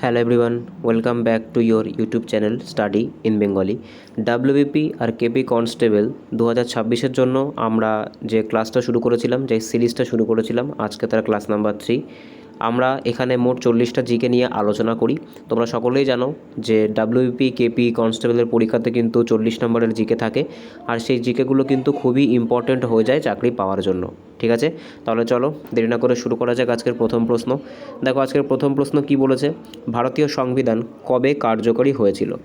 Hello everyone welcome back to your YouTube channel study in Bengali WBP R KP constable দু হাজার ছাব্বিশের জন্য আমরা যে ক্লাসটা শুরু করেছিলাম, যে সিরিজটা শুরু করেছিলাম, আজকে তার ক্লাস নাম্বার থ্রি আমরা এখানে মোট চল্লিশটা জিকে নিয়ে আলোচনা করি। তোমরা সকলেই জানো যে ডাব্লিউপি কেপি কনস্টেবলের পরীক্ষাতে কিন্তু চল্লিশ নম্বরের জিকে থাকে। আর সেই জিকেগুলো কিন্তু খুবই ইম্পর্ট্যান্ট হয়ে যায় চাকরি পাওয়ার জন্য। ঠিক আছে? তাহলে চলো, দেরি না করে শুরু করা যাক আজকের প্রথম প্রশ্ন। দেখো, আজকের প্রথম প্রশ্ন কি বলেছে? ভারতীয় সংবিধান কবে কার্যকরী হয়েছিল?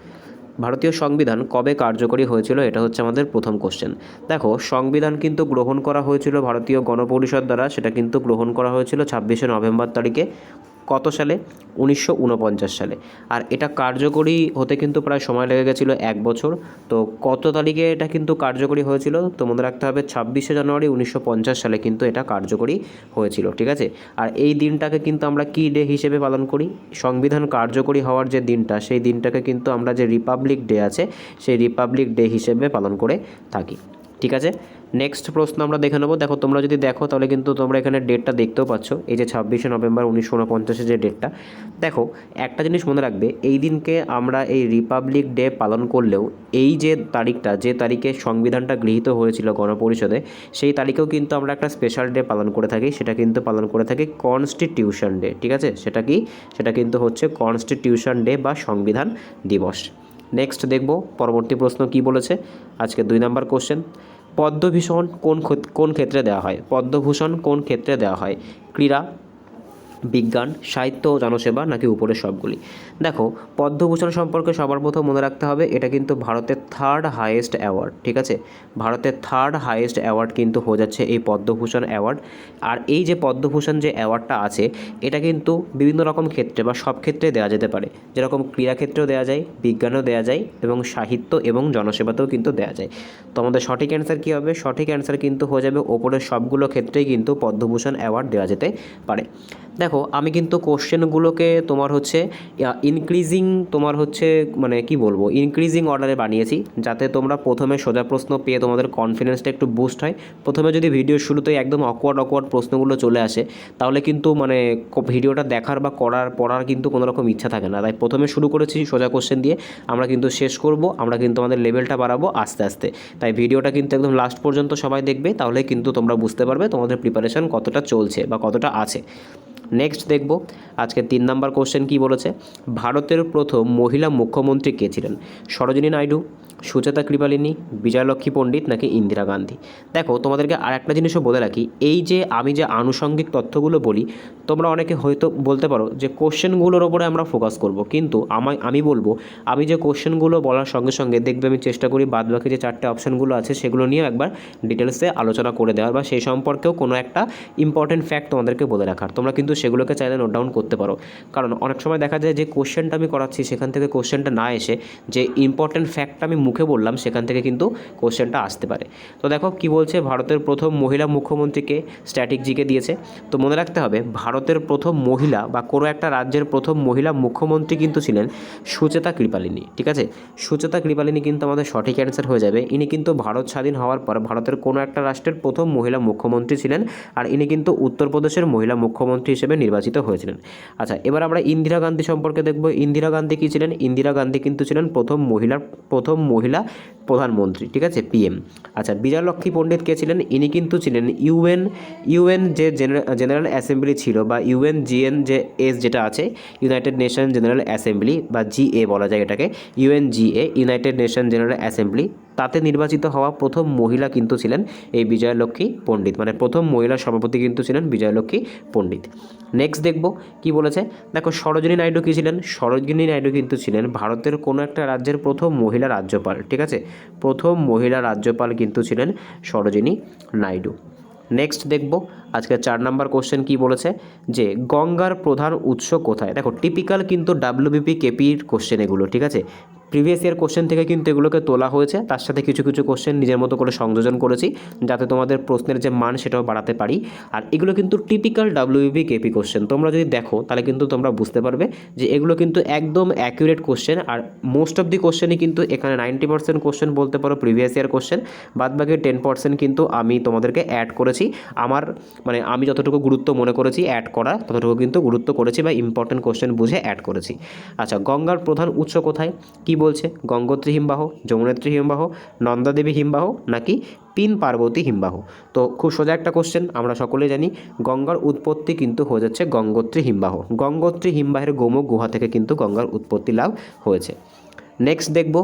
ভারতীয় সংবিধান কবে কার্যকরী হয়েছিল এটা হচ্ছে আমাদের প্রথম কোশ্চেন দেখো, সংবিধান কিন্তু গ্রহণ করা হয়েছিল ভারতীয় গণপরিষদ দ্বারা, সেটা কিন্তু গ্রহণ করা হয়েছিল ছাব্বিশে নভেম্বর তারিখে। কত সালে? উনিশশো উনপঞ্চাশ সালে। আর এটা কার্যকরী হতে কিন্তু প্রায় সময় লেগে গেছিল এক বছর। তো কত তারিখে এটা কিন্তু কার্যকরী হয়েছিল? তো মনে রাখতে হবে ছাব্বিশে জানুয়ারি উনিশশো পঞ্চাশ সালে কিন্তু এটা কার্যকরী হয়েছিল, ঠিক আছে? আর এই দিনটাকে কিন্তু আমরা কী ডে হিসেবে পালন করি? সংবিধান কার্যকরী হওয়ার যে দিনটা, সেই দিনটাকে কিন্তু আমরা যে রিপাবলিক ডে আছে, সেই রিপাবলিক ডে হিসেবে পালন করে থাকি, ঠিক আছে? নেক্সট প্রশ্ন আমরা দেখে নেব। দেখো, তোমরা যদি দেখো, তাহলে কিন্তু তোমরা এখানে ডেটটা দেখতেও পাচ্ছ। এই যে ছাব্বিশে নভেম্বর উনিশশো উনপঞ্চাশে যে ডেটটা দেখো, একটা জিনিস মনে রাখবে, এই দিনকে আমরা এই রিপাবলিক ডে পালন করলেও, এই যে তারিখটা, যে তারিখে সংবিধানটা গৃহীত হয়েছিল গণপরিষদে, সেই তারিখেও কিন্তু আমরা একটা স্পেশাল ডে পালন করে থাকি। সেটা কিন্তু পালন করে থাকি কনস্টিটিউশন ডে ঠিক আছে? সেটা কি? সেটা কিন্তু হচ্ছে কনস্টিটিউশন ডে বা সংবিধান দিবস। নেক্সট দেখব, পরবর্তী প্রশ্ন কি বলেছে? আজকে দুই নাম্বার কোশ্চেন পদ্মভূষণ কোন কোন ক্ষেত্রে দেওয়া হয়? পদ্মভূষণ কোন ক্ষেত্রে দেওয়া হয়? ক্রীড়া বিজ্ঞান, সাহিত্য ও জনসেবা নাকি উপরের সবগুলি? দেখো, পদ্মভূষণ সম্পর্কে সবার প্রথম মনে রাখতে হবে, এটা কিন্তু ভারতের থার্ড হাইয়েস্ট অ্যাওয়ার্ড ঠিক আছে? ভারতের থার্ড হাইয়েস্ট অ্যাওয়ার্ড কিন্তু হয়ে যাচ্ছে এই পদ্মভূষণ অ্যাওয়ার্ড আর এই যে পদ্মভূষণ যে অ্যাওয়ার্ডটা আছে, এটা কিন্তু বিভিন্ন রকম ক্ষেত্রে বা সব ক্ষেত্রে দেওয়া যেতে পারে। যেরকম ক্রীড়া ক্ষেত্রেও দেওয়া যায়, বিজ্ঞানেও দেওয়া যায়, এবং সাহিত্য এবং জনসেবাতেও কিন্তু দেওয়া যায়। তো আমাদের সঠিক অ্যান্সার কী হবে? সঠিক অ্যান্সার কিন্তু হয়ে যাবে, ওপরের সবগুলো ক্ষেত্রেই কিন্তু পদ্মভূষণ অ্যাওয়ার্ড দেওয়া যেতে পারে। দেখো, আমি কিন্তু কোশ্চেনগুলোকে তোমার হচ্ছে ইনক্রিজিং তোমার হচ্ছে মানে কি বলব ইনক্রিজিং অর্ডারে বানিয়েছি, যাতে তোমরা প্রথমে সোজা প্রশ্ন পেয়ে তোমাদের কনফিডেন্সটা একটু বুস্ট হয়। প্রথমে যদি ভিডিও শুরুতেই একদম অকওয়ার্ড অকওয়ার্ড প্রশ্নগুলো চলে আসে, তাহলে কিন্তু মানে ভিডিওটা দেখার বা করার, পড়ার কিন্তু কোনো রকম ইচ্ছা থাকে না। তাই প্রথমে শুরু করেছি সোজা কোশ্চেন দিয়ে, আমরা কিন্তু শেষ করব, আমরা কিন্তু আমাদের লেভেলটা বাড়াবো আস্তে আস্তে। তাই ভিডিওটা কিন্তু একদম লাস্ট পর্যন্ত সবাই দেখবে তাহলে কিন্তু তোমরা বুঝতে পারবে তোমাদের প্রিপারেশন কতটা চলছে বা কতটা আছে। নেক্সট দেখব। আজকে তিন নাম্বার কোশ্চেন কি বলেছে? ভারতের প্রথম মহিলা মুখ্যমন্ত্রী কে ছিলেন? সরোজিনী নাইডু সুচেতা কৃপালিনী, বিজয়লক্ষ্মী পণ্ডিত নাকি ইন্দিরা গান্ধী? দেখো, তোমাদেরকে আর একটা জিনিসও বলে রাখি। এই যে আমি যে আনুষঙ্গিক তথ্যগুলো বলি, তোমরা অনেকে হয়তো বলতে পারো যে কোশ্চেনগুলোর ওপরে আমরা ফোকাস করব। কিন্তু আমায়, আমি বলব, আমি যে কোশ্চেনগুলো বলার সঙ্গে সঙ্গে দেখবে আমি চেষ্টা করি বাদ বাকি যে চারটে অপশানগুলো আছে সেগুলো নিয়েও একবার ডিটেলসে আলোচনা করে দেওয়ার বা সেই সম্পর্কেও কোনো একটা ইম্পর্টেন্ট ফ্যাক্ট তোমাদেরকে বলে রাখার। তোমরা কিন্তু সেগুলোকে চাইলে নোট ডাউন করতে পারো। কারণ অনেক সময় দেখা যায় যে কোশ্চেনটা আমি করাচ্ছি, সেখান থেকে কোশ্চেনটা না এসে যে ইম্পর্টেন্ট ফ্যাক্টটা আমি মুখে বললাম, সেখান থেকে কিন্তু কোশ্চেনটা আসতে পারে। তো দেখো কি বলছে, ভারতের প্রথম মহিলা মুখ্যমন্ত্রীকে স্ট্যাটিক জিকে দিয়েছে। তো মনে রাখতে হবে, ভারতের প্রথম মহিলা বা কোনো একটা রাজ্যের প্রথম মহিলা মুখ্যমন্ত্রী কিন্তু ছিলেন সুচেতা কৃপালিনী, ঠিক আছে? সুচেতা কৃপালিনী কিন্তু আমাদের সঠিক অ্যান্সার হয়ে যাবে। ইনি কিন্তু ভারত স্বাধীন হওয়ার পর ভারতের কোনো একটা রাষ্ট্রের প্রথম মহিলা মুখ্যমন্ত্রী ছিলেন আর ইনি কিন্তু উত্তরপ্রদেশের মহিলা মুখ্যমন্ত্রী হিসেবে নির্বাচিত হয়েছিলেন। আচ্ছা এবার আমরা ইন্দিরা গান্ধী সম্পর্কে দেখব। ইন্দিরা গান্ধী কী ছিলেন? ইন্দিরা গান্ধী কিন্তু ছিলেন প্রথম মহিলার, প্রথম মহিলা প্রধানমন্ত্রী, ঠিক আছে পিএম আচ্ছা বিজয়লক্ষ্মী পণ্ডিত কে ছিলেন? ইনি কিন্তু ছিলেন ইউএন ইউএন যে জেনারেল অ্যাসেম্বলি ছিল বা ইউএন জিএন যে এস যেটা আছে ইউনাইটেড নেশন জেনারেল অ্যাসেম্বলি বা জিএ বলা যায় এটাকে UN GA United Nation General Assembly তাতে নির্বাচিত হওয়া প্রথম মহিলা কিন্তু ছিলেন এই বিজয়লক্ষ্মী পণ্ডিত। মানে প্রথম মহিলা সভাপতি কিন্তু ছিলেন বিজয়লক্ষ্মী পণ্ডিত। নেক্সট দেখব কি বলেছে। দেখো, সরোজিনী নাইডু কী ছিলেন? সরোজিনী নাইডু কিন্তু ছিলেন ভারতের কোনো একটা রাজ্যের প্রথম মহিলা রাজ্যপাল, ঠিক আছে? প্রথম মহিলা রাজ্যপাল কিন্তু ছিলেন সরোজিনী নাইডু। নেক্সট দেখব আজকে চার নাম্বার কোশ্চেন কি বলেছে? যে গঙ্গার প্রধান উৎস কোথায়? দেখো টিপিক্যাল কিন্তু ডাব্লিউবিপি কেপির কোশ্চেন এগুলো, ঠিক আছে? প্রিভিয়াস ইয়ার কোশ্চেন থেকে কিন্তু এগুলোকে তোলা হয়েছে। তার সাথে কিছু কিছু কোশ্চেন নিজের মতো করে সংযোজন করেছি, যাতে তোমাদের প্রশ্নের যে মান সেটাও বাড়াতে পারি। আর এগুলো কিন্তু টিপিক্যাল ডাব্লিউবি কেপি কোশ্চেন তোমরা যদি দেখো, তাহলে কিন্তু তোমরা বুঝতে পারবে যে এগুলো কিন্তু একদম অ্যাকিউরেট কোশ্চেন আর মোস্ট অফ দি কোশ্চেনই কিন্তু এখানে নাইনটি পার্সেন্ট কোশ্চেন বলতে পারো প্রিভিয়াস ইয়ার কোশ্চেন বাদ বাকি টেন পার্সেন্ট কিন্তু আমি তোমাদেরকে অ্যাড করেছি। আমার মানে আমি যতটুকু গুরুত্ব মনে করেছি অ্যাড করা, ততটুকু কিন্তু গুরুত্ব করেছি বা ইম্পর্টেন্ট কোশ্চেন বুঝে অ্যাড করেছি। আচ্ছা গঙ্গার প্রধান উৎস কোথায়? কি বলছে, গঙ্গোত্রী হিমবাহ, যমুনেত্রী হিমবাহ, নন্দাদেবী হিমবাহ নাকি পিন পার্বতী হিমবাহ? তো খুব সোজা একটা কোশ্চেন আমরা সকলে জানি, গঙ্গার উৎপত্তি কিন্তু হয়ে যাচ্ছে গঙ্গোত্রী হিমবাহ। গঙ্গোত্রী হিমবাহের গোমুখ গুহা থেকে কিন্তু গঙ্গার উৎপত্তি লাভ হয়েছে। নেক্সট দেখব,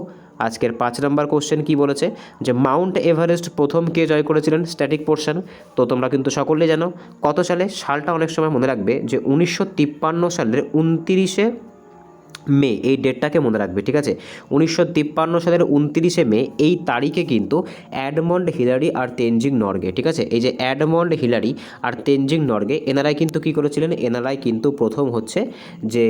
আজকের পাঁচ নম্বর কোশ্চেন কি বলেছে? যে মাউন্ট এভারেস্ট প্রথম কে জয় করেছিলেন? স্ট্যাটিক পোর্শন তো তোমরা কিন্তু সকলে জানো, কত সালে? সালটা অনেক সময় মনে রাখবে যে উনিশশো তিপ্পান্ন সালের উনতিরিশে মে, এই ডেটটাকে মনে রাখবে, ঠিক আছে? উনিশশো তিপ্পান্ন সালের উনতিরিশে মে, এই তারিখে কিন্তু অ্যাডমন্ড হিলারি আর তেনজিং নর্গে, ঠিক আছে? এই যে অ্যাডমন্ড হিলারি আর তেনজিং নর্গে, এনারাই কিন্তু কী করেছিলেন? এনারাই কিন্তু প্রথম হচ্ছে যে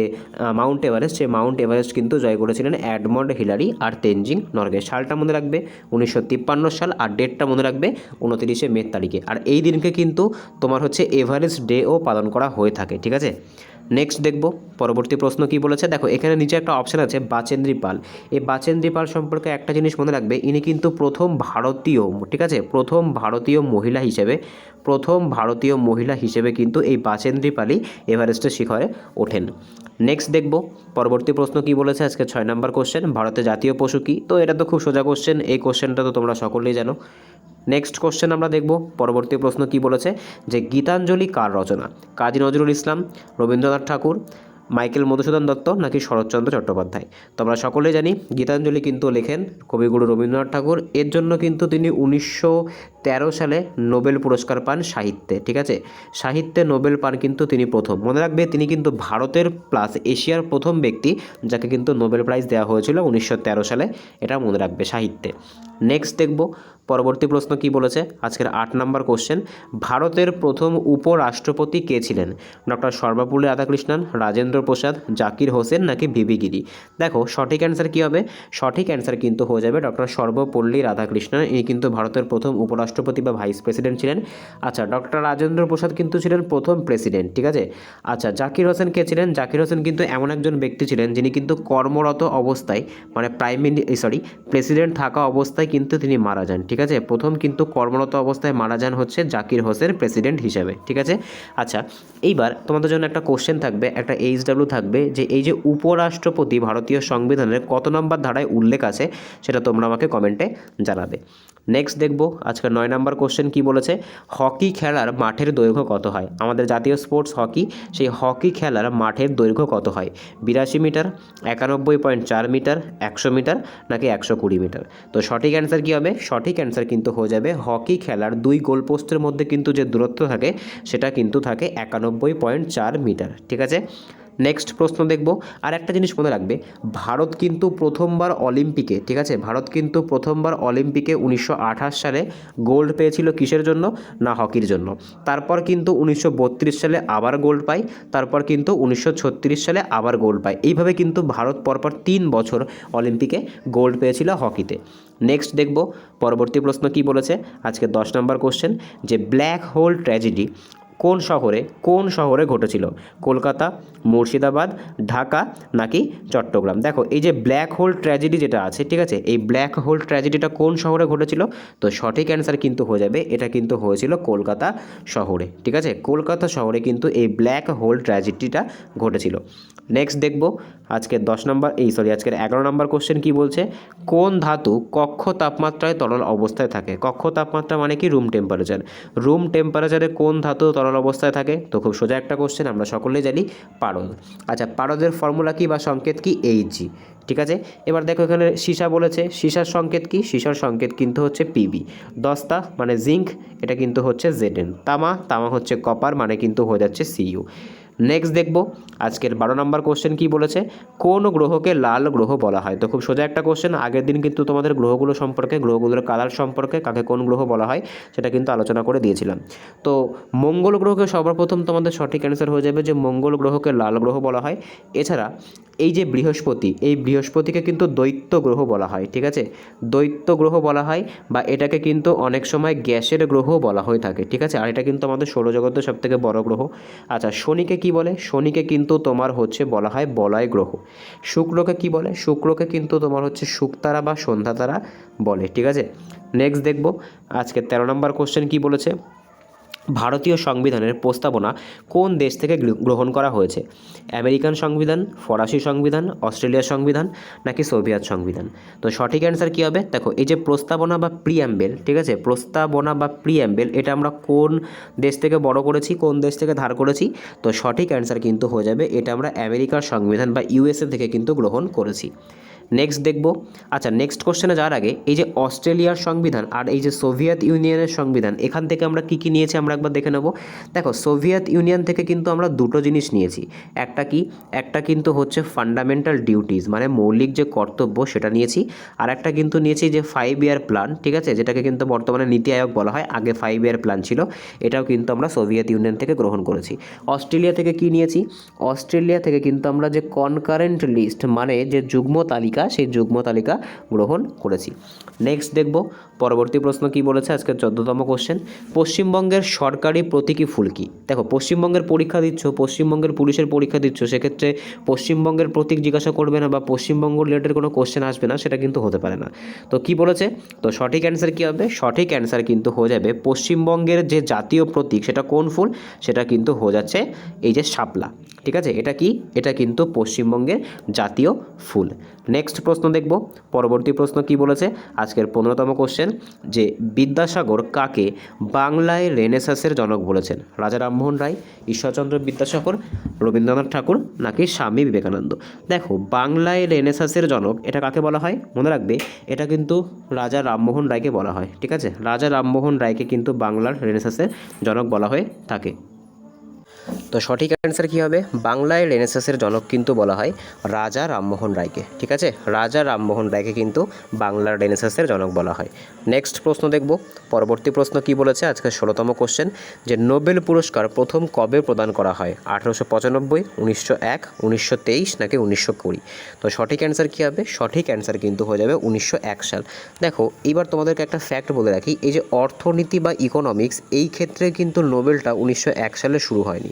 মাউন্ট এভারেস্ট, সেই মাউন্ট এভারেস্ট কিন্তু জয় করেছিলেন অ্যাডমন্ড হিলারি আর তেনজিং নর্গে। সালটা মনে রাখবে, উনিশশো তিপ্পান্ন সাল আর ডেটটা মনে রাখবে, উনতিরিশে মে তারিখে। আর এই দিনকে কিন্তু তোমার হচ্ছে এভারেস্ট ডেও পালন করা হয়ে থাকে, ঠিক আছে? নেক্সট দেখব, পরবর্তী প্রশ্ন কি বলেছে? দেখো, এখানে নিচে একটা অপশান আছে, বাচেন্দ্রী পাল। এই বাচেন্দ্রী পাল সম্পর্কে একটা জিনিস মনে রাখবে, ইনি কিন্তু প্রথম ভারতীয়, ঠিক আছে? প্রথম ভারতীয় মহিলা হিসেবে, প্রথম ভারতীয় মহিলা হিসেবে কিন্তু এই বাচেন্দ্রী পালই এভারেস্টের শিখরে ওঠেন। নেক্সট দেখব, পরবর্তী প্রশ্ন কি বলেছে? আজকে ছয় নম্বর কোশ্চেন ভারতের জাতীয় পশু কি? তো এটা তো খুব সোজা কোশ্চেন এই কোশ্চেনটা তো তোমরা সকলেই জানো। নেক্সট কোশ্চেন আমরা দেখব। পরবর্তী প্রশ্ন কি বলেছে? যে গীতাঞ্জলি কার রচনা? কাজী নজরুল ইসলাম, রবীন্দ্রনাথ ঠাকুর, মাইকেল মধুসূদন দত্ত নাকি শরৎচন্দ্র চট্টোপাধ্যায়? তো আমরা সকলেই জানি গীতাঞ্জলি কিন্তু লেখেন কবিগুরু রবীন্দ্রনাথ ঠাকুর। এর জন্য কিন্তু তিনি উনিশশো তেরো সালে নোবেল পুরস্কার পান সাহিত্যে, ঠিক আছে? সাহিত্যে নোবেল পান কিন্তু তিনি প্রথম। মনে রাখবে তিনি কিন্তু ভারতের প্লাস এশিয়ার প্রথম ব্যক্তি যাকে কিন্তু নোবেল প্রাইজ দেওয়া হয়েছিল উনিশশো তেরো সালে, এটা মনে রাখবে সাহিত্যে। নেক্সট দেখব। পরবর্তী প্রশ্ন কি বলেছে? আজকের আট নম্বর কোশ্চেন ভারতের প্রথম উপরাষ্ট্রপতি কে ছিলেন? ডক্টর সর্বপল্লী রাধাকৃষ্ণন, রাজেন্দ্র প্রসাদ, জাকির হোসেন নাকি বিবি গিরি? দেখো, সঠিক অ্যান্সার কী হবে? সঠিক অ্যান্সার কিন্তু হয়ে যাবে ডক্টর সর্বপল্লী রাধাকৃষ্ণন। ইনি কিন্তু ভারতের প্রথম উপরাষ্ট্রপতি বা ভাইস প্রেসিডেন্ট ছিলেন। আচ্ছা ডক্টর রাজেন্দ্র প্রসাদ কিন্তু ছিলেন প্রথম প্রেসিডেন্ট ঠিক আছে? আচ্ছা জাকির হোসেন কে ছিলেন? জাকির হোসেন কিন্তু এমন একজন ব্যক্তি ছিলেন যিনি কিন্তু কর্মরত অবস্থায় মানে প্রাইম মিনি সরি প্রেসিডেন্ট থাকা অবস্থায় কিন্তু তিনি মারা যান, ঠিক আছে? প্রথম কিন্তু কর্মরত অবস্থায় মারা যান হচ্ছে জাকির হোসেন, প্রেসিডেন্ট হিসেবে, ঠিক আছে? আচ্ছা এইবার তোমাদের জন্য একটা কোশ্চেন থাকবে, একটা এইচ ডাব্লিউ থাকবে, যে এই যে উপরাষ্ট্রপতি ভারতীয় সংবিধানের কত নম্বর ধারায় উল্লেখ আছে, সেটা তোমরা আমাকে কমেন্টে জানাবে। নেক্সট দেখব, আজকের নয় নম্বর কোশ্চেন কি বলেছে? হকি খেলার মাঠের দৈর্ঘ্য কত হয়? আমাদের জাতীয় স্পোর্টস হকি, সেই হকি খেলার মাঠের দৈর্ঘ্য কত হয়? বিরাশি মিটার, একানব্বই পয়েন্ট চার মিটার, একশো মিটার, নাকি একশো কুড়ি মিটার? তো সঠিক অ্যান্সার কী হবে? সঠিক অ্যান্সার কিন্তু হয়ে যাবে, হকি খেলার দুই গোল পোস্টের মধ্যে কিন্তু যে দূরত্ব থাকে, সেটা কিন্তু থাকে একানব্বই পয়েন্ট চার মিটার, ঠিক আছে? নেক্সট প্রশ্ন দেখব। আর একটা জিনিস মনে রাখবে, ভারত কিন্তু প্রথমবার অলিম্পিকে, ঠিক আছে? ভারত কিন্তু প্রথমবার অলিম্পিকে উনিশশো আঠাশ সালে গোল্ড পেয়েছিল কিসের জন্য? না হকির জন্য। তারপর কিন্তু উনিশশো বত্রিশ সালে আবার গোল্ড পায়, তারপর কিন্তু উনিশশো ছত্রিশ সালে আবার গোল্ড পায়। এইভাবে কিন্তু ভারত পরপর তিন বছর অলিম্পিকে গোল্ড পেয়েছিল হকিতে নেক্সট দেখব, পরবর্তী প্রশ্ন কি বলেছে? আজকে দশ নম্বর কোশ্চেন যে ব্ল্যাক হোল ট্র্যাজেডি কোন শহরে কোন শহরে ঘটেছিল? কলকাতা, মুর্শিদাবাদ, ঢাকা নাকি চট্টগ্রাম? দেখো, এই যে ব্ল্যাক হোল ট্র্যাজেডি যেটা আছে, ঠিক আছে? এই ব্ল্যাক হোল ট্র্যাজেডিটা কোন শহরে ঘটেছিল? তো সঠিক অ্যান্সার কিন্তু হয়ে যাবে, এটা কিন্তু হয়েছিল কলকাতা শহরে, ঠিক আছে? কলকাতা শহরে কিন্তু এই ব্ল্যাক হোল ট্র্যাজেডিটা ঘটেছিল। নেক্সট দেখব, আজকের দশ নম্বর, এই সরি আজকের এগারো নম্বর কোশ্চেন কি বলছে? কোন ধাতু কক্ষ তাপমাত্রায় তরল অবস্থায় থাকে? কক্ষ তাপমাত্রা মানে কি? রুম টেম্পারেচার রুম টেম্পারেচারে কোন ধাতু তরল অবস্থায় থাকে, তো খুব সোজা একটা কোশ্চেন আমরা সকলেই জানি পারদ। আচ্ছা পারদের ফর্মুলা কি বা সংকেত কি? এইচ জি ঠিক আছে? এবার দেখো এখানে সীসা বলেছে, সীসার সংকেত কি? সীসার সংকেত কিন্তু হচ্ছে পিবি দস্তা মানে জিঙ্ক এটা কিন্তু হচ্ছে জেডেন তামা তামা হচ্ছে কপার মানে কিন্তু হয়ে যাচ্ছে সিইউ নেক্সট দেখব। আজকের বারো নম্বর কোশ্চেন কি বলেছে? কোন গ্রহকে লাল গ্রহ বলা হয়? তো খুব সোজা একটা কোশ্চেন আগের দিন কিন্তু তোমাদের গ্রহগুলো সম্পর্কে, গ্রহগুলোর কালার সম্পর্কে কাকে কোন গ্রহ বলা হয়, সেটা কিন্তু আলোচনা করে দিয়েছিলাম। তো মঙ্গল গ্রহকে সর্বপ্রথম তোমাদের সঠিক অ্যান্সার হয়ে যাবে যে মঙ্গল গ্রহকে লাল গ্রহ বলা হয়। এছাড়া এই যে বৃহস্পতি, এই বৃহস্পতিকে কিন্তু দৈত্য গ্রহ বলা হয়, ঠিক আছে? দৈত্য গ্রহ বলা হয় বা এটাকে কিন্তু অনেক সময় গ্যাসের গ্রহ বলা হয়ে থাকে, ঠিক আছে? আর এটা কিন্তু আমাদের সৌরজগতের সব থেকে বড় গ্রহ। আচ্ছা শনিকে কি বলে? শনিকে কিন্তু তোমার হচ্ছে বলা হয় বলয় গ্রহ। শুক্রকে কি বলে? শুক্রকে কিন্তু তোমার হচ্ছে শুকতারা বা সন্ধ্যা তারা বলে, ঠিক আছে? নেক্সট দেখব। আজকে তেরো নম্বর কোশ্চেন কি বলেছে? ভারতীয় সংবিধানের প্রস্তাবনা কোন দেশ থেকে গ্রহণ করা হয়েছে? আমেরিকান সংবিধান, ফরাসি সংবিধান অস্ট্রেলিয়ার সংবিধান নাকি সোভিয়েত সংবিধান? তো সঠিক অ্যান্সার কী হবে? দেখো, এই যে প্রস্তাবনা বা প্রিঅ্যাম্বেল ঠিক আছে? প্রস্তাবনা বা প্রিঅ্যাম্বেল এটা আমরা কোন দেশ থেকে বড় করেছি, কোন দেশ থেকে ধার করেছি? তো সঠিক অ্যান্সার কিন্তু হয়ে যাবে, এটা আমরা আমেরিকার সংবিধান বা ইউএসএ থেকে কিন্তু গ্রহণ করেছি। নেক্সট দেখব। আচ্ছা নেক্সট কোশ্চেনে যাওয়ার আগে এই যে অস্ট্রেলিয়ার সংবিধান আর এই যে সোভিয়েত ইউনিয়নের সংবিধান, এখান থেকে আমরা কী কী নিয়েছি আমরা একবার দেখে নেব। দেখো, সোভিয়েত ইউনিয়ন থেকে কিন্তু আমরা দুটো জিনিস নিয়েছি। একটা কি? একটা কিন্তু হচ্ছে ফান্ডামেন্টাল ডিউটিস মানে মৌলিক যে কর্তব্য সেটা নিয়েছি। আর একটা কিন্তু নিয়েছি যে ফাইভ ইয়ার প্ল্যান ঠিক আছে? যেটাকে কিন্তু বর্তমানে নীতি আয়োগ বলা হয়, আগে ফাইভ ইয়ার প্ল্যান ছিল। এটাও কিন্তু আমরা সোভিয়েত ইউনিয়ন থেকে গ্রহণ করেছি। অস্ট্রেলিয়া থেকে কি নিয়েছি? অস্ট্রেলিয়া থেকে কিন্তু আমরা যে কনকারেন্ট লিস্ট মানে যে যুগ্ম তালিকা সেই যুগ্ম তালিকা গ্রহণ করেছি। নেক্সট দেখব পরবর্তী প্রশ্ন কি বলেছে? আজকে চোদ্দতম কোশ্চেন পশ্চিমবঙ্গের সরকারি প্রতীকী ফুল কি? দেখো, পশ্চিমবঙ্গের পরীক্ষা দিচ্ছ, পশ্চিমবঙ্গের পুলিশের পরীক্ষা দিচ্ছ, সেক্ষেত্রে পশ্চিমবঙ্গের প্রতীক জিজ্ঞাসা করবে না বা পশ্চিমবঙ্গ রিলেটেড কোনো কোশ্চেন আসবে না, সেটা কিন্তু হতে পারে না। তো কি বলেছে? তো সঠিক অ্যান্সার কী হবে? সঠিক অ্যান্সার কিন্তু হয়ে যাবে পশ্চিমবঙ্গের যে জাতীয় প্রতীক, সেটা কোন ফুল? সেটা কিন্তু হয়ে যাচ্ছে এই যে শাপলা। ঠিক আছে? এটা কি? এটা কিন্তু পশ্চিমবঙ্গের জাতীয় ফুল। নেক্সট প্রশ্ন দেখব। পরবর্তী প্রশ্ন কি বলেছে? আজকের পনেরোতম কোশ্চেন যে বিদ্যাসাগর কাকে বাংলায় রেনেসাসের জনক বলেছেন? রাজা রামমোহন রায়, ঈশ্বরচন্দ্র বিদ্যাসাগর, রবীন্দ্রনাথ ঠাকুর নাকি স্বামী বিবেকানন্দ? দেখো, বাংলায় রেনেসাসের জনক এটা কাকে বলা হয়? মনে রাখবে, এটা কিন্তু রাজা রামমোহন রায়কে বলা হয়, ঠিক আছে? রাজা রামমোহন রায়কে কিন্তু বাংলার রেনেসাসের জনক বলা হয়ে থাকে। তো সঠিক অ্যান্সার কী হবে? বাংলায় রেনেসাসের জনক কিন্তু বলা হয় রাজা রামমোহন রায়কে, ঠিক আছে? রাজা রামমোহন রায়কে কিন্তু বাংলার রেনেসাসের জনক বলা হয়। নেক্সট প্রশ্ন দেখব। পরবর্তী প্রশ্ন কি বলেছে? আজকে ষোলোতম কোশ্চেন যে নোবেল পুরস্কার প্রথম কবে প্রদান করা হয়? আঠেরোশো পঁচানব্বই, উনিশশো এক, উনিশশো তেইশ নাকি উনিশশো কুড়ি? তো সঠিক অ্যান্সার কী হবে? সঠিক অ্যান্সার কিন্তু হয়ে যাবে উনিশশো এক সাল। দেখো, এবার তোমাদেরকে একটা ফ্যাক্ট বলে রাখি, এই যে অর্থনীতি বা ইকোনমিক্স এই ক্ষেত্রে কিন্তু নোবেলটা উনিশশো এক সালে শুরু হয়নি।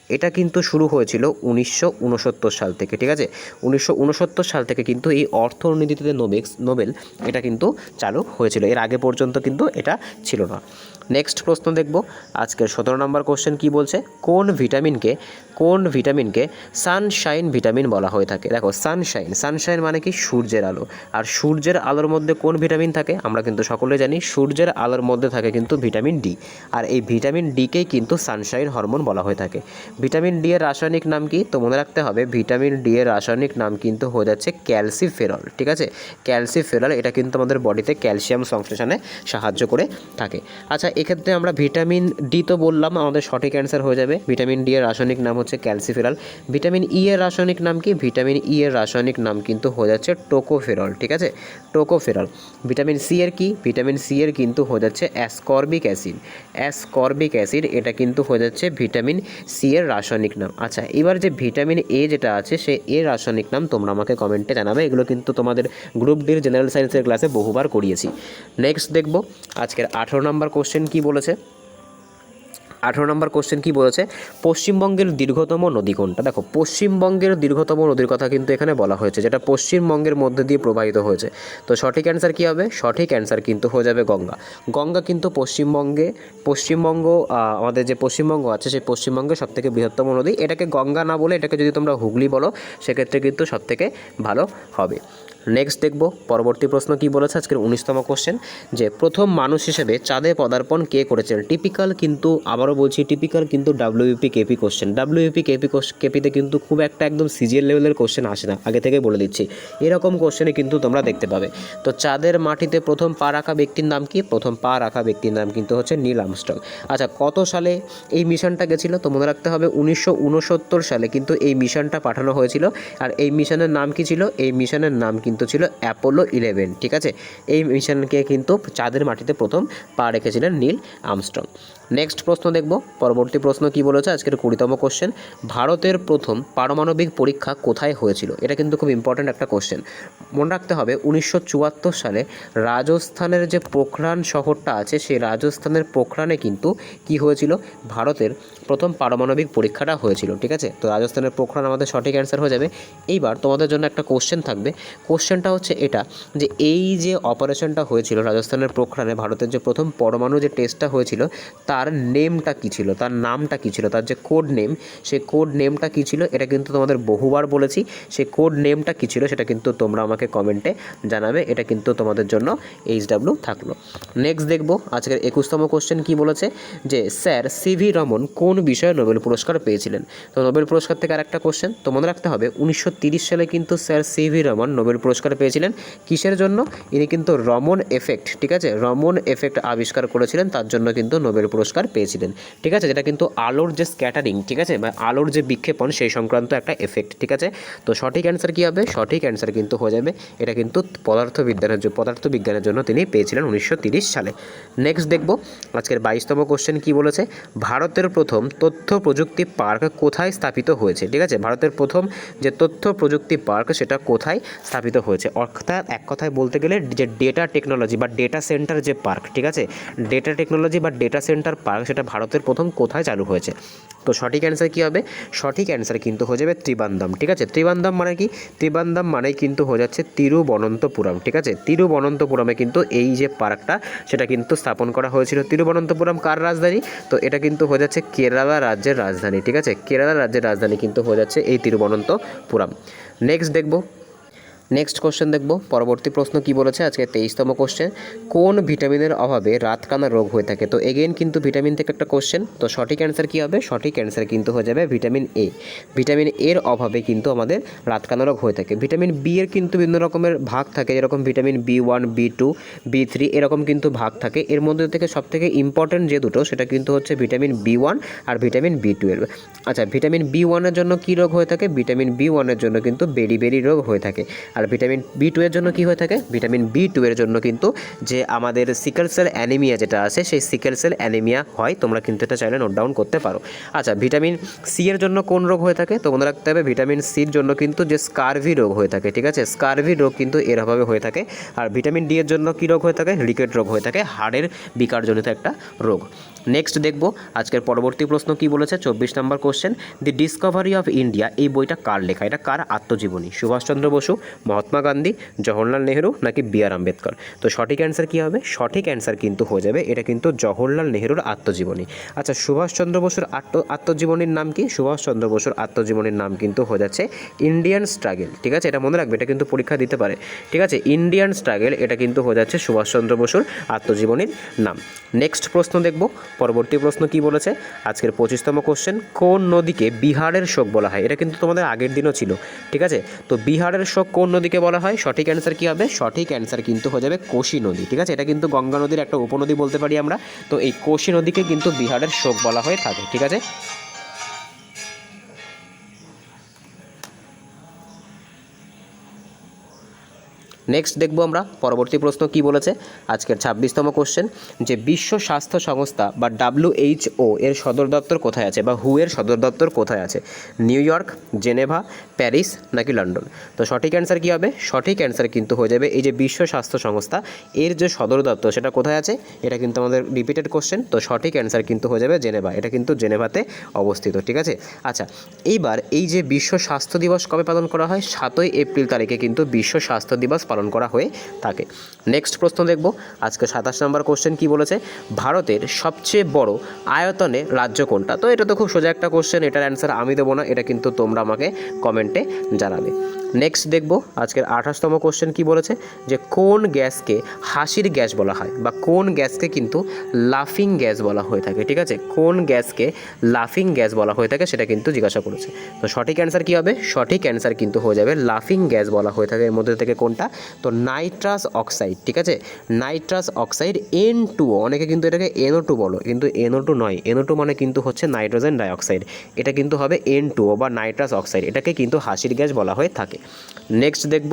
এটা কিন্তু শুরু হয়েছিল উনিশশো উনসত্তর সাল থেকে, ঠিক আছে? উনিশশো উনসত্তর সাল থেকে কিন্তু এই অর্থনীতিতে নোবেক্স, নোবেল এটা কিন্তু চালু হয়েছিল। এর আগে পর্যন্ত কিন্তু এটা ছিল না। নেক্সট প্রশ্ন দেখব। আজকের সতেরো নম্বর কোশ্চেন কি বলছে? কোন ভিটামিনকে কোন ভিটামিনকে সানশাইন ভিটামিন বলা হয়ে থাকে? দেখো, সানশাইন সানশাইন মানে কি? সূর্যের আলো। আর সূর্যের আলোর মধ্যে কোন ভিটামিন থাকে? আমরা কিন্তু সকলে জানি সূর্যের আলোর মধ্যে থাকে কিন্তু ভিটামিন ডি। আর এই ভিটামিন ডিকেই কিন্তু সানশাইন হরমোন বলা হয়ে থাকে। ভিটামিন ডি এর রাসায়নিক নাম কি? তো মনে রাখতে হবে, ভিটামিন ডি এর রাসায়নিক নাম কিন্তু হয়ে যাচ্ছে ক্যালসিফেরল, ঠিক আছে? ক্যালসিফেরল, এটা কিন্তু আমাদের বডিতে ক্যালসিয়াম সংশ্লেষণে সাহায্য করে থাকে। আচ্ছা এক্ষেত্রে আমরা ভিটামিন ডি তো বললাম, আমাদের সঠিক অ্যান্সার হয়ে যাবে। ভিটামিন ডি এর রাসায়নিক নাম হচ্ছে ক্যালসিফেরল। ভিটামিন ই এর রাসায়নিক নাম কি? ভিটামিন ই এর রাসায়নিক নাম কিন্তু হয়ে যাচ্ছে টোকোফেরল, ঠিক আছে? টোকোফেরল। ভিটামিন সি এর কি? ভিটামিন সি এর কিন্তু হয়ে যাচ্ছে অ্যাসকর্বিক অ্যাসিড। অ্যাসকর্বিক অ্যাসিড, এটা কিন্তু হয়ে যাচ্ছে ভিটামিন সি এর রাসায়নিক নাম। আচ্ছা এবার যে ভিটামিন এ যেটা আছে, সে এ রাসায়নিক নাম তোমরা আমাকে কমেন্টে জানাবে। এগুলো কিন্তু তোমাদের গ্রুপ ডির জেনারেল সায়েন্সের ক্লাসে বহুবার করিয়েছি। নেক্সট দেখব, আজকের আঠেরো নম্বর কোশ্চেন কি বলেছে? আঠেরো নম্বর কোশ্চেন কি বলেছে? পশ্চিমবঙ্গের দীর্ঘতম নদী কোনটা? দেখো, পশ্চিমবঙ্গের দীর্ঘতম নদীর কথা কিন্তু এখানে বলা হয়েছে, যেটা পশ্চিমবঙ্গের মধ্যে দিয়ে প্রবাহিত হয়েছে। তো সঠিক অ্যান্সার কী হবে? সঠিক অ্যান্সার কিন্তু হয়ে যাবে গঙ্গা। গঙ্গা কিন্তু পশ্চিমবঙ্গে, পশ্চিমবঙ্গ আমাদের যে পশ্চিমবঙ্গ আছে, সেই পশ্চিমবঙ্গের সবথেকে বৃহত্তম নদী। এটাকে গঙ্গা না বলে এটাকে যদি তোমরা হুগলি বলো, সেক্ষেত্রে কিন্তু সবথেকে ভালো হবে। নেক্সট দেখব। পরবর্তী প্রশ্ন কি বলেছে? আজকের উনিশতম কোশ্চেন যে প্রথম মানুষ হিসেবে চাঁদে পদার্পণ কে করেছেন টিপিক্যাল কিন্তু, আবারও বলছি টিপিক্যাল কিন্তু WP KP question WP KP কেপিতে কিন্তু খুব একটা একদম সিজিএল লেভেলের কোশ্চেন আসে না। আগে থেকে বলে দিচ্ছি। এরকম কোশ্চেনে কিন্তু তোমরা দেখতে পাবে। তো চাঁদের মাটিতে প্রথম পা রাখা ব্যক্তির নাম কি? প্রথম পা রাখা ব্যক্তির নাম কিন্তু হচ্ছে নীল আমস্ট্রং। আচ্ছা কত সালে এই মিশনটা গেছিল? তো মনে রাখতে হবে, উনিশশো উনসত্তর সালে কিন্তু এই মিশনটা পাঠানো হয়েছিল। আর এই মিশনের নাম কি ছিল? এই মিশনের নাম কিন্তু ছিল অ্যাপোলো ইলেভেন, ঠিক আছে? এই মিশনকে কিন্তু চাঁদের মাটিতে প্রথম পা রেখেছিলেন নীল আমস্ট্রং। নেক্সট প্রশ্ন দেখব। পরবর্তী প্রশ্ন কি বলেছে? আজকের কুড়িতম কোশ্চেন ভারতের প্রথম পারমাণবিক পরীক্ষা কোথায় হয়েছিল? এটা কিন্তু খুব ইম্পর্ট্যান্ট একটা কোশ্চেন মনে রাখতে হবে, উনিশশো চুয়াত্তর সালে রাজস্থানের যে পোখরান শহরটা আছে, সেই রাজস্থানের পোখরানে কিন্তু কি হয়েছিল? ভারতের প্রথম পারমাণবিক পরীক্ষাটা হয়েছিল, ঠিক আছে? তো রাজস্থানের পোখরান আমাদের সঠিক অ্যান্সার হয়ে যাবে। এইবার তোমাদের জন্য একটা কোশ্চেন থাকবে। কোশ্চেনটা হচ্ছে এটা, যে এই যে অপারেশনটা হয়েছিল রাজস্থানের পোখরানে, ভারতের যে প্রথম পরমাণু যে টেস্টটা হয়েছিল তার নেমটা কী ছিল? তার নামটা কী ছিল? তার যে কোড নেম সেই কোড নেমটা কী ছিল? এটা কিন্তু তোমাদের বহুবার বলেছি। সেই কোড নেমটা কী ছিল? সেটা কিন্তু তোমরা আমাকে কমেন্টে জানাবে। এটা কিন্তু তোমাদের জন্য এইচ ডাব্লিউ থাকল। নেক্সট দেখব। আজকের একুশতম কোশ্চেন কি বলেছে? যে, স্যার সিভি রমন কোন বিষয়ে নোবেল পুরস্কার পেয়েছিলেন? তো নোবেল পুরস্কার থেকে আরেকটা কোশ্চেন তো মনে রাখতে হবে, উনিশশো সালে কিন্তু স্যার সিভি রমন নোবেল পুরস্কার পেয়েছিলেন। কিসের জন্য? ইনি কিন্তু রমন এফেক্ট ঠিক আছে? রমন এফেক্ট আবিষ্কার করেছিলেন, তার জন্য কিন্তু নোবেল পুরস্কার পেয়েছিলেন। ঠিক আছে? যেটা কিন্তু আলোর যে স্ক্যাটারিং ঠিক আছে? বা আলোর যে বিক্ষেপণ, সেই সংক্রান্ত একটা এফেক্ট ঠিক আছে? তো সঠিক অ্যান্সার কী হবে? সঠিক অ্যান্সার কিন্তু হয়ে যাবে। এটা কিন্তু পদার্থবিজ্ঞানের পদার্থবিজ্ঞানের জন্য তিনি পেয়েছিলেন উনিশশো সালে। নেক্সট দেখব। আজকের বাইশতম কোশ্চেন কি বলেছে? ভারতের প্রথম তথ্য প্রযুক্তি পার্ক কোথায় স্থাপিত হয়েছে? ঠিক আছে? ভারতের প্রথম যে তথ্য প্রযুক্তি পার্ক, সেটা কোথায় স্থাপিত হয়েছে? অর্থাৎ এক কথায় বলতে গেলে যে ডেটা টেকনোলজি বা ডেটা সেন্টার যে পার্ক, ঠিক আছে? ডেটা টেকনোলজি বা ডেটা সেন্টার পার্ক সেটা ভারতের প্রথম কোথায় চালু হয়েছে। তো সঠিক অ্যান্সার কী হবে? সঠিক অ্যান্সার কিন্তু হয়ে যাবে ত্রিবান্দম, ঠিক আছে? ত্রিবান্দম মানে কি? ত্রিবান্দম মানে কিন্তু হয়ে যাচ্ছে তিরুবনন্তপুরম, ঠিক আছে? তিরুবনন্তপুরমে কিন্তু এই যে পার্কটা, সেটা কিন্তু স্থাপন করা হয়েছিল। তিরুবনন্তপুরম কার রাজধানী? তো এটা কিন্তু হয়ে যাচ্ছে কেরালা রাজ্যের রাজধানী, ঠিক আছে? কেরালা রাজ্যের রাজধানী কিন্তু হয়ে যাচ্ছে এই তিরুবনন্তপুরম। নেক্সট দেখব। নেক্সট কোশ্চেন দেখব। পরবর্তী প্রশ্ন কি বলেছে? আজকে তেইশতম কোশ্চেন কোন ভিটামিনের অভাবে রাতকানা রোগ হয়ে থাকে? তো এগেইন কিন্তু ভিটামিন থেকে একটা কোশ্চেন তো সঠিক অ্যান্সার কী হবে? সঠিক অ্যান্সার কিন্তু হয়ে যাবে ভিটামিন এ ভিটামিন এর অভাবে কিন্তু আমাদের রাতকানা রোগ হয়ে থাকে। ভিটামিন বি এর কিন্তু বিভিন্ন রকমের ভাগ থাকে। যেরকম vitamin B one B two B three এরকম কিন্তু ভাগ থাকে। এর মধ্যে থেকে সবথেকে ইম্পর্টেন্ট যে দুটো, সেটা কিন্তু হচ্ছে ভিটামিন বি ওয়ান আর ভিটামিন বি টুয়েলভ আচ্ছা ভিটামিন বি ওয়ানের জন্য কী রোগ হয়ে থাকে? ভিটামিন বি ওয়ানের জন্য কিন্তু বেরি বেরি রোগ হয়ে থাকে। আর ভিটামিন বি টু এর জন্য কী হয়ে থাকে? ভিটামিন বি টু এর জন্য কিন্তু যে আমাদের সিকেল সেল অ্যানিমিয়া যেটা আছে, সেই সিকেল সেল অ্যানিমিয়া হয়। তোমরা কিন্তু এটা চাইলে নোট ডাউন করতে পারো। আচ্ছা ভিটামিন সি এর জন্য কোন রোগ হয়ে থাকে? তো মনে রাখতে হবে, ভিটামিন সির জন্য কিন্তু যে স্কারভি রোগ হয়ে থাকে, ঠিক আছে? স্কারভি রোগ কিন্তু এর অভাবে হয়ে থাকে। আর ভিটামিন ডি এর জন্য কী রোগ হয়ে থাকে? রিকেট রোগ হয়ে থাকে, হাড়ের বিকারজনিত একটা রোগ। নেক্সট দেখব, আজকের পরবর্তী প্রশ্ন কি বলেছে? চব্বিশ নম্বর question the discovery of India এই বইটা কার লেখা? এটা কার আত্মজীবনী? সুভাষচন্দ্র বসু, মহাত্মা গান্ধী, জওহরলাল নেহরু নাকি বি আর আম্বেদকর? তো সঠিক অ্যান্সার কী হবে? সঠিক অ্যান্সার কিন্তু হয়ে যাবে, এটা কিন্তু জওহরলাল নেহরুর আত্মজীবনী। আচ্ছা সুভাষচন্দ্র বসুর আত্ম, আত্মজীবনীর নাম কি? সুভাষচন্দ্র বসুর আত্মজীবনীর নাম কিন্তু হয়ে যাচ্ছে ইন্ডিয়ান স্ট্রাগেল ঠিক আছে? এটা মনে রাখবে, এটা কিন্তু পরীক্ষা দিতে পারে, ঠিক আছে? ইন্ডিয়ান স্ট্রাগেল এটা কিন্তু হয়ে যাচ্ছে সুভাষচন্দ্র বসুর আত্মজীবনীর নাম। নেক্সট প্রশ্ন দেখব পরবর্তী প্রশ্ন কি বলেছে? আজকের পঁচিশতম কোশ্চেন কোন নদীকে বিহারের শোক বলা হয়? এটা কিন্তু তোমাদের আগের দিনও ছিল, ঠিক আছে? তো বিহারের শোক কোন নদীকে বলা হয়? সঠিক অ্যান্সার কী হবে? সঠিক অ্যান্সার কিন্তু হয়ে যাবে কোশি নদী, ঠিক আছে? এটা কিন্তু গঙ্গা নদীর একটা উপনদী বলতে পারি আমরা। তো এই কোশি নদীকে কিন্তু বিহারের শোক বলা হয়ে থাকে, ঠিক আছে? নেক্সট দেখব আমরা, পরবর্তী প্রশ্ন কি বলেছে? আজকের ছাব্বিশতম কোশ্চেন যে বিশ্ব স্বাস্থ্য সংস্থা বা ডাব্লিউএইচও এর সদর দপ্তর কোথায় আছে বা হুয়ের সদর দপ্তর কোথায় আছে? নিউ ইয়র্ক, জেনেভা, প্যারিস নাকি লন্ডন? তো সঠিক অ্যান্সার কী হবে? সঠিক অ্যান্সার কিন্তু হয়ে যাবে এই যে বিশ্ব স্বাস্থ্য সংস্থা, এর যে সদর দপ্তর সেটা কোথায় আছে? এটা কিন্তু আমাদের রিপিটেড কোশ্চেন তো সঠিক অ্যান্সার কিন্তু হয়ে যাবে জেনেভা, এটা কিন্তু জেনেভাতে অবস্থিত, ঠিক আছে? আচ্ছা এইবার এই যে বিশ্ব স্বাস্থ্য দিবস কবে পালন করা হয়? সাতই এপ্রিল তারিখে কিন্তু বিশ্ব স্বাস্থ্য দিবস পালন করা হয়ে থাকে। নেক্সট প্রশ্ন দেখব। আজকে সাতাশ নম্বর কোশ্চেন কি বলেছে? ভারতের সবচেয়ে বড় আয়তনে রাজ্য কোনটা? তো এটা তো খুব সোজা একটা কোশ্চেন এটার অ্যান্সার আমি দেবো না, এটা কিন্তু তোমরা আমাকে কমেন্টে জানাবে। নেক্সট দেখব আজকের আঠাশতম কোশ্চেন কি বলেছে? যে কোন গ্যাসকে হাসির গ্যাস বলা হয় বা কোন গ্যাসকে কিন্তু লাফিং গ্যাস বলা হয়ে থাকে, ঠিক আছে? কোন গ্যাসকে লাফিং গ্যাস বলা হয়ে থাকে সেটা কিন্তু জিজ্ঞাসা করেছে। তো সঠিক অ্যান্সার কী হবে? সঠিক অ্যান্সার কিন্তু হয়ে যাবে লাফিং গ্যাস বলা হয়ে থাকে এর মধ্যে থেকে কোনটা? তো নাইট্রাস অক্সাইড ঠিক আছে? নাইট্রাস অক্সাইড এন টু অনেকে কিন্তু এটাকে এনও টু বলো, কিন্তু এনও টু নয়। এনও টু মানে কিন্তু হচ্ছে নাইট্রোজেন ডাইঅক্সাইড এটা কিন্তু হবে এন টু বা নাইট্রাস অক্সাইড এটাকে কিন্তু হাসির গ্যাস বলা হয়ে থাকে। নেক্সট দেখব।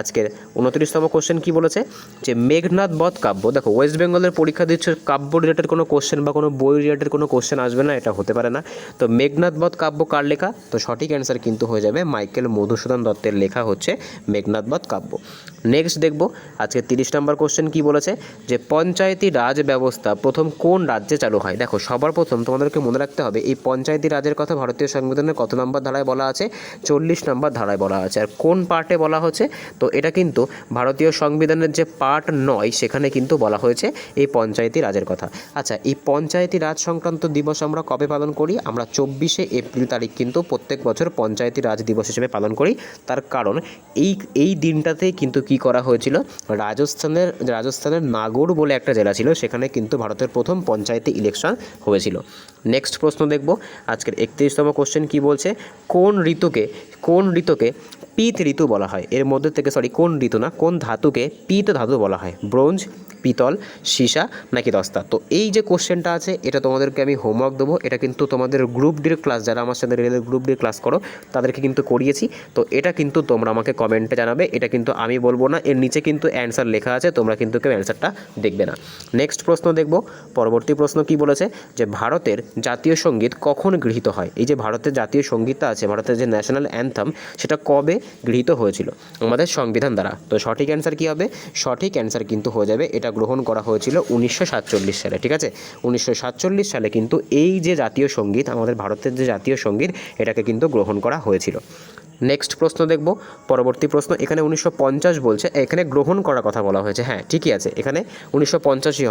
আজকের উনত্রিশতম কোশ্চেন কি বলেছে? যে মেঘনাথ বধ কাব্য, দেখো ওয়েস্ট বেঙ্গলের পরীক্ষা দিচ্ছে কাব্য রিলেটেড কোনো কোশ্চেন বা কোনো বই রিলেটেড কোনো কোশ্চেন আসবে না, এটা হতে পারে না। তো মেঘনাথ বধ কাব্য কার লেখা? তো সঠিক অ্যান্সার কিন্তু হয়ে যাবে মাইকেল মধুসূদন দত্তের লেখা হচ্ছে মেঘনাথ বধ কাব্য। নেক্সট দেখব, আজকে তিরিশ নম্বর কোশ্চেন কি বলেছে? যে পঞ্চায়েতি রাজ ব্যবস্থা প্রথম কোন রাজ্যে চালু হয়? দেখো সবার প্রথম তোমাদেরকে মনে রাখতে হবে, এই পঞ্চায়েতি রাজের কথা ভারতীয় সংবিধানের কত নম্বর ধারায় বলা আছে? চল্লিশ নম্বর ধারায় বলা আছে। আর কোন পার্টে বলা হচ্ছে তো এটা কিন্তু ভারতীয় সংবিধানের যে পার্ট নয়, সেখানে কিন্তু বলা হয়েছে এই পঞ্চায়েতি রাজের কথা। আচ্ছা এই পঞ্চায়েতি রাজ সংক্রান্ত দিবস আমরা কবে পালন করি? আমরা চব্বিশে এপ্রিল তারিখ কিন্তু প্রত্যেক বছর পঞ্চায়েতি রাজ দিবস হিসেবে পালন করি। তার কারণ এই এই দিনটাতেই কিন্তু কি করা হয়েছিল? রাজস্থানের রাজস্থানের নাগর বলে একটা জেলা ছিল, সেখানে কিন্তু ভারতের প্রথম পঞ্চায়েতি ইলেকশন হয়েছিল। নেক্সট প্রশ্ন দেখব। আজকের একত্রিশতম কোশ্চেন কি বলছে? কোন ঋতুকে কোন ঋতুকে পিত ঋতু বলা হয়। এর মধ্যে থেকে সরি কোন ঋতু না, কোন ধাতুকে পিত ধাতু বলা হয়? ব্রোঞ্জ, পিতল, সীসা নাকি দস্তা? তো এই যে কোশ্চেনটা আছে, এটা তোমাদেরকে আমি হোমওয়ার্ক দেবো। এটা কিন্তু তোমাদের গ্রুপ ডির ক্লাস যারা আমার সাথে রেলের গ্রুপ ডির ক্লাস করো, তাদেরকে কিন্তু করিয়েছি। তো এটা কিন্তু তোমরা আমাকে কমেন্টে জানাবে। এটা কিন্তু আমি বলব না, এর নিচে কিন্তু অ্যান্সার লেখা আছে, তোমরা কিন্তু কেউ অ্যান্সারটা দেখবে না। নেক্সট প্রশ্ন দেখব। পরবর্তী প্রশ্ন কি বলেছে? যে ভারতের জাতীয় সংগীত কখন গৃহীত হয়? এই যে ভারতের জাতীয় সঙ্গীতটা আছে, ভারতের যে ন্যাশনাল অ্যান্থাম সেটা কবে গৃহীত হয়েছিল আমাদের সংবিধান দ্বারা। তো সঠিক অ্যান্সার কী হবে? সঠিক অ্যান্সার কিন্তু হয়ে যাবে, এটা গ্রহণ করা হয়েছিল উনিশশো সাতচল্লিশ সালে, ঠিক আছে? উনিশশো সাতচল্লিশ সালে কিন্তু এই যে জাতীয় সংগীত, আমাদের ভারতের যে জাতীয় সংগীত, এটাকে কিন্তু গ্রহণ করা হয়েছিল। নেক্সট প্রশ্ন দেখব, পরবর্তী প্রশ্ন, এখানে উনিশশো পঞ্চাশ বলছে, এখানে গ্রহণ করার কথা বলা হয়েছে হ্যাঁ ঠিকই আছে, এখানে উনিশশো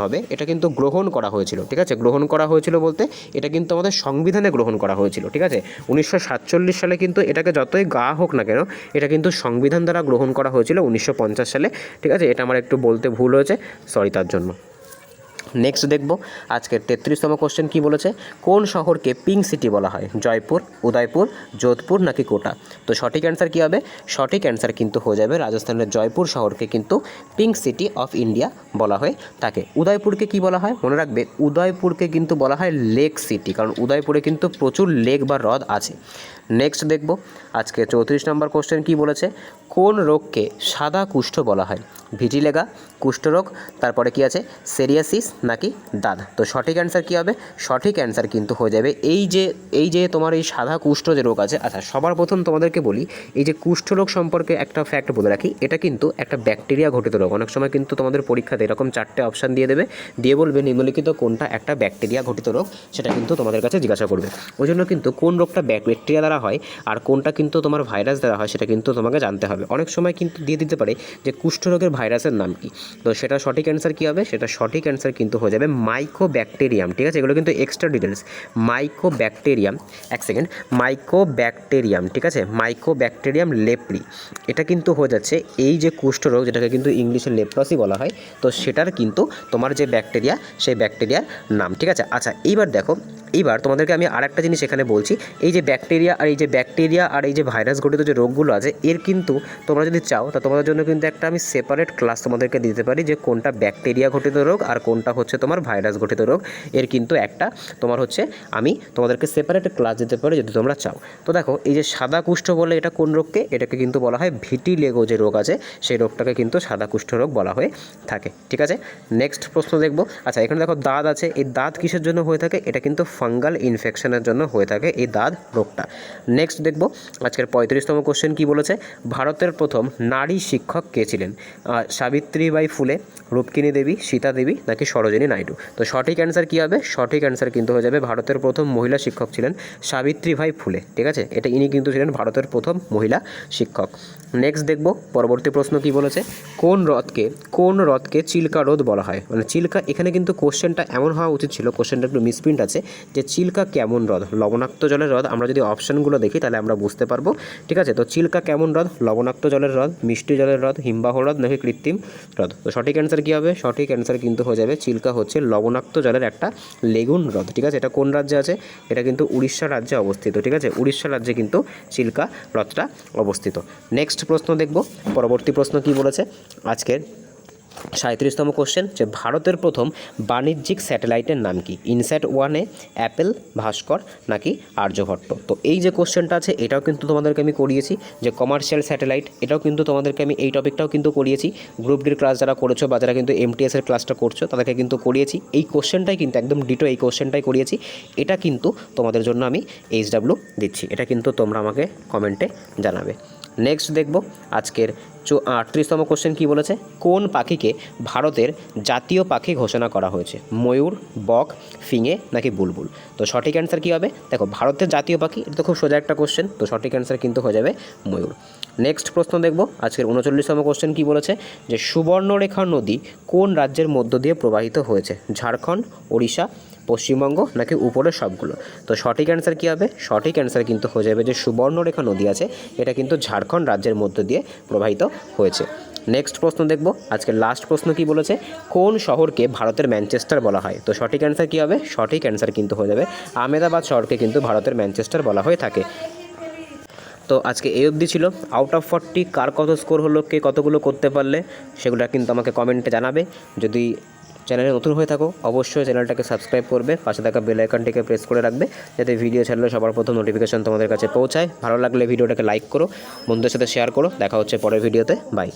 হবে, এটা কিন্তু গ্রহণ করা হয়েছিল, ঠিক আছে, গ্রহণ করা হয়েছিল বলতে, এটা কিন্তু আমাদের সংবিধানে গ্রহণ করা হয়েছিল, ঠিক আছে, উনিশশো সাতচল্লিশ সালে কিন্তু এটাকে যতই গা হোক না কেন, এটা কিন্তু সংবিধান দ্বারা গ্রহণ করা হয়েছিল উনিশশো পঞ্চাশ সালে, ঠিক আছে, এটা আমার একটু বলতে ভুল হয়েছে সরি তার জন্য। নেক্সট দেখব। আজকের তেত্রিশতম কোশ্চেন কি বলেছে? কোন শহরকে পিঙ্ক সিটি বলা হয়? জয়পুর, উদয়পুর, যোধপুর নাকি কোটা? তো সঠিক অ্যান্সার কী হবে? সঠিক অ্যান্সার কিন্তু হয়ে যাবে রাজস্থানের জয়পুর শহরকে কিন্তু পিঙ্ক সিটি অফ ইন্ডিয়া বলা হয়ে। থাকে উদয়পুরকে কি বলা হয়? মনে রাখবে, উদয়পুরকে কিন্তু বলা হয় লেক সিটি কারণ উদয়পুরে কিন্তু প্রচুর লেক বা হ্রদ আছে। নেক্সট দেখব। আজকে চৌত্রিশ নম্বর কোশ্চেন কি বলেছে? কোন রোগকে সাদা কুষ্ঠ বলা হয়? ভিটিলেগা কুষ্ঠরোগ, তারপরে কি আছে? সেরিয়াসিস নাকি? দাঁত তো সঠিক অ্যান্সার কী হবে? সঠিক অ্যান্সার কিন্তু হয়ে যাবে এই যে এই যে তোমার এই সাদা কুষ্ঠ যে রোগ আছে আচ্ছা সবার প্রথম তোমাদেরকে বলি, এই যে কুষ্ঠরোগ সম্পর্কে একটা ফ্যাক্ট বলে রাখি, এটা কিন্তু একটা ব্যাকটেরিয়া ঘটিত রোগ। অনেক সময় কিন্তু তোমাদের পরীক্ষাতে এরকম চারটে অপশান দিয়ে দেবে, দিয়ে বলবে নিম্নলিখিত কোনটা একটা ব্যাকটেরিয়া ঘটিত রোগ, সেটা কিন্তু তোমাদের কাছে জিজ্ঞাসা করবে। ওই জন্য কিন্তু কোন রোগটা ব্যাকটেরিয়া দ্বারা হয় আর কোনটা কিন্তু তোমার ভাইরাস দ্বারা হয়, সেটা কিন্তু তোমাকে জানতে হবে। অনেক সময় কিন্তু দিয়ে দিতে পারে যে কুষ্ঠরোগের ভাইরাসের নাম কি। তো সেটা সঠিক অ্যান্সার কী হবে? সেটা সঠিক অ্যান্সার কিন্তু হয়ে যাবে মাইক্রো ব্যাকটেরিয়াম ঠিক আছে? এগুলো কিন্তু এক্সট্রা ডিটেলস মাইক্রো ব্যাকটেরিয়াম এক সেকেন্ড মাইক্রো ব্যাকটেরিয়াম ঠিক আছে? মাইক্রো ব্যাকটেরিয়াম লেপ্রি এটা কিন্তু হয়ে যাচ্ছে এই যে কুষ্ঠরোগ, যেটাকে কিন্তু ইংলিশে লেপ্রসি বলা হয়, তো সেটার কিন্তু তোমার যে ব্যাকটেরিয়া সেই ব্যাকটেরিয়ার নাম, ঠিক আছে? আচ্ছা এইবার দেখো, এইবার তোমাদেরকে আমি আরেকটা জিনিস এখানে বলছি, এই যে ব্যাকটেরিয়া আর এই যে ব্যাকটেরিয়া আর এই যে ভাইরাস ঘটিত যে রোগগুলো আছে, এর কিন্তু তোমরা যদি চাও, তা তোমাদের জন্য কিন্তু একটা আমি সেপারেট ক্লাস তোমাদেরকে দিতে পারি যে কোনটা ব্যাকটেরিয়া ঘটিত রোগ আর কোনটা হচ্ছে তোমার ভাইরাস ঘটিত রোগ। এর কিন্তু একটা তোমার হচ্ছে আমি তোমাদেরকে সেপারেট ক্লাস দিতে পারি যদি তোমরা চাও। তো দেখো, এই যে সাদা কুষ্ঠ বলে এটা কোন রোগকে? এটাকে কিন্তু বলা হয় ভিটি লেগো যে রোগ আছে, সেই রোগটাকে কিন্তু সাদা কুষ্ঠ রোগ বলা হয়ে থাকে। ঠিক আছে? নেক্সট প্রশ্ন দেখব। আচ্ছা এখানে দেখো দাঁত আছে। এই দাঁত কিসের জন্য হয়ে থাকে? এটা কিন্তু ফাঙ্গাল ইনফেকশনের জন্য হয়ে থাকে এই দাঁত রোগটা। নেক্সট দেখব। আজকের পঁয়ত্রিশতম কোশ্চেন কি বলেছে? ভারতের প্রথম নারী শিক্ষক কে ছিলেন? সাবিত্রীবাই ফুলে রূপকিনী দেবী, সীতা দেবী নাকি সরোজিনী নাইডু। তো সঠিক অ্যান্সার কী হবে? সঠিক অ্যান্সার কিন্তু হয়ে যাবে ভারতের প্রথম মহিলা শিক্ষক ছিলেন সাবিত্রীভাই ফুলে। ঠিক আছে? এটা ইনি কিন্তু ছিলেন ভারতের প্রথম মহিলা শিক্ষক। নেক্সট দেখব, পরবর্তী প্রশ্ন কি বলেছে? কোন হ্রদকে কোন হ্রদকে চিল্কা হ্রদ বলা হয়? মানে চিল্কা, এখানে কিন্তু কোশ্চেনটা এমন হওয়া উচিত ছিল কোশ্চেনটা একটু মিসপ্রিন্ট আছে, যে চিল্কা কেমন হ্রদ লবণাক্ত জলের হ্রদ আমরা যদি অপশানগুলো দেখি, তাহলে আমরা বুঝতে পারব, ঠিক আছে? তো চিল্কা কেমন হ্রদ লবণাক্ত জলের হ্রদ মিষ্টি জলের হ্রদ হিমবাহ হ্রদ নাকি কৃত্রিম হ্রদ তো সঠিক অ্যান্সার কী হবে? সঠিক অ্যান্সার কিন্তু হয়ে যাবে, চিল্কা হচ্ছে লবণাক্ত জলের একটা লেগুন হ্রদ ঠিক আছে? এটা কোন রাজ্যে আছে? এটা কিন্তু উড়িষ্যা রাজ্যে অবস্থিত, ঠিক আছে? উড়িষ্যা রাজ্যে কিন্তু চিল্কা হ্রদটা অবস্থিত। নেক্সট প্রশ্ন দেখব। পরবর্তী প্রশ্ন কি বলেছে? আজকের সাঁত্রিশতম কোশ্চেন যে ভারতের প্রথম বাণিজ্যিক স্যাটেলাইটের নাম কি? ইনস্যাট ওয়ানে অ্যাপেল, ভাস্কর নাকি আর্যভট্ট তো এই যে কোশ্চেনটা আছে, এটাও কিন্তু তোমাদেরকে আমি করিয়েছি। যে কমার্শিয়াল স্যাটেলাইট এটাও কিন্তু তোমাদেরকে আমি এই টপিকটাও কিন্তু করিয়েছি। গ্রুপ ডির ক্লাস যারা করেছ বা যারা কিন্তু এমটিএসের ক্লাসটা করছ, তাদেরকে কিন্তু করিয়েছি। এই কোশ্চেনটাই কিন্তু একদম ডিটো এই কোশ্চেনটাই করিয়েছি। এটা কিন্তু তোমাদের জন্য আমি এইচ ডাব্লু দিচ্ছি। এটা কিন্তু তোমরা আমাকে কমেন্টে জানাবে। নেক্সট দেখব আজকের চো আটত্রিশতম কোশ্চেন কী বলেছে? কোন পাখিকে ভারতের জাতীয় পাখি ঘোষণা করা হয়েছে? ময়ূর, বক, ফিঙে নাকি বুলবুল? তো সঠিক অ্যান্সার কী হবে? দেখো, ভারতের জাতীয় পাখি, এটা তো খুব সোজা একটা কোশ্চেন তো সঠিক অ্যান্সার কিন্তু হয়ে যাবে ময়ূর। নেক্সট প্রশ্ন দেখব, আজকের উনচল্লিশতম কোশ্চেন কী বলেছে? যে সুবর্ণরেখা নদী কোন রাজ্যের মধ্য দিয়ে প্রবাহিত হয়েছে? ঝাড়খণ্ড, ওড়িশা পশ্চিমবঙ্গ নাকি উপরের সবগুলো? তো সঠিক অ্যান্সার কী হবে? সঠিক অ্যান্সার কিন্তু হয়ে যাবে যে সুবর্ণরেখা নদী আছে, এটা কিন্তু ঝাড়খণ্ড রাজ্যের মধ্য দিয়ে প্রবাহিত হয়েছে। নেক্সট প্রশ্ন দেখব। আজকে লাস্ট প্রশ্ন কি বলেছে? কোন শহরকে ভারতের ম্যানচেস্টার বলা হয়? তো সঠিক অ্যান্সার কী হবে? সঠিক অ্যান্সার কিন্তু হয়ে যাবে। আহমেদাবাদ শহরকে কিন্তু ভারতের ম্যানচেস্টার বলা হয়ে থাকে। তো আজকে এই অবধি ছিল। আউট অফ ফর্টি কার কত স্কোর হলো? কে কতগুলো করতে পারলে? সেগুলো কিন্তু আমাকে কমেন্টে জানাবে। যদি চ্যানেলে নতুন হয়ে থাকো, অবশ্যই চ্যানেলটাকে সাবস্ক্রাইব করবে, পাশে থাকা বেল আইকনটিকে প্রেস করে রাখবে, যাতে ভিডিও ছাড়লে সবার প্রথম নোটিফিকেশন তোমাদের কাছে পৌঁছায়। ভালো লাগলে ভিডিওটাকে লাইক করো, বন্ধুদের সাথে শেয়ার করো, দেখা হচ্ছে পরের ভিডিওতে বাই